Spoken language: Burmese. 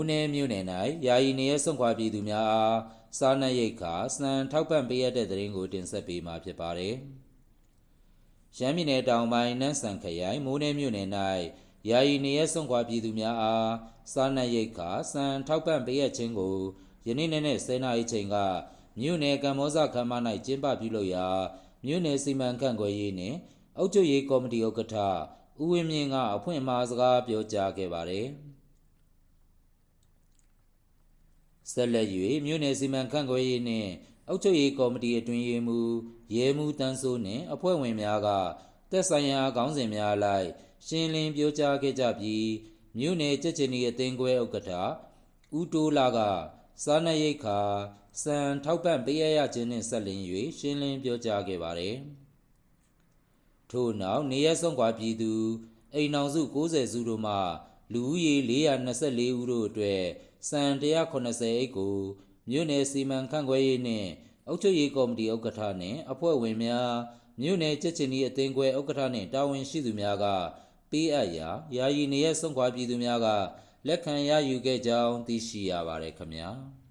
မိုးနယ်မြို့နယ်၌ယာယီနေရဆွန့်ခွာပြည်သူများအားစားနပ်ရိက္ခာစံထောက်ပံ့ပေးရတဲ့တဲ့ရင်ကိုတင်ဆက်ပေးမှာဖြစ်ပါတယ်။ရှမ်းပြည်နယ်တောင်ပိုင်းနန်းဆန်ခရိုင်မိုးနယ်မြို့နယ်၌ယာယီနေရဆွန့်ခွာပြည်သူများအားစားနပ်ရိက္ခာစံထောက်ပံ့ပေးရခြင်းကိုယနေ့နေ့နဲ့10နာရီချိန်ကမြို့နယ်ကမ္ဘောဇခမ်းမ၌ကျင်းပပြုလုပ်ရာမြို့နယ်စီမံခန့်ခွဲရေးနှင့်အုပ်ချုပ်ရေးကော်မတီဥက္ကဋ္ဌဦးဝင်းမြင့်ကအဖွင့်အမှာစကားပြောကြားခဲ့ပါတယ်။ ဆက်လက်၍မြို့နယ်စီမံခန့်ခွဲရေးနှင့်အုပ်ချုပ်ရေးကော်မတီအတွင်းရေးမှူးရဲမှူးတန်းစိုးနှင့်အဖွဲ့ဝင်များကသက်ဆိုင်ရာခေါင်းစဉ်များအလိုက်ရှင်းလင်းပြောကြားခဲ့ကြပြီးမြို့နယ်ကြက်ချင်ဤအသင်းခွဲဥက္ကဋ္ဌဦးတိုးလာကစားနပ်ရိက္ခာစံထောက်ပံ့ပေးရရခြင်းနှင့်ဆက်လင်း၍ရှင်းလင်းပြောကြားခဲ့ပါတယ်။ထို့နောက်နေရက်ဆုံးခွာပြည်သူအိမ်အောင်စု90စုတို့မှလူဦးရေ424ဦးတို့အတွက် စံ180အိတ်ကိုမြို့နယ်စီမံခန့်ခွဲရေးနှင့်အုပ်ချုပ်ရေးကော်မတီဥက္ကဋ္ဌနှင့်အဖွဲ့ဝင်များမြို့နယ်ကြက်ချင်ဤအသင်းခွဲဥက္ကဋ္ဌနှင့်တာဝန်ရှိသူများကပေးအပ်ရာယာယီနေရက်ဆုံးခွာပြည်သူများကလက်ခံရယူခဲ့ကြောင်းသိရှိရပါတယ်ခင်ဗျာ။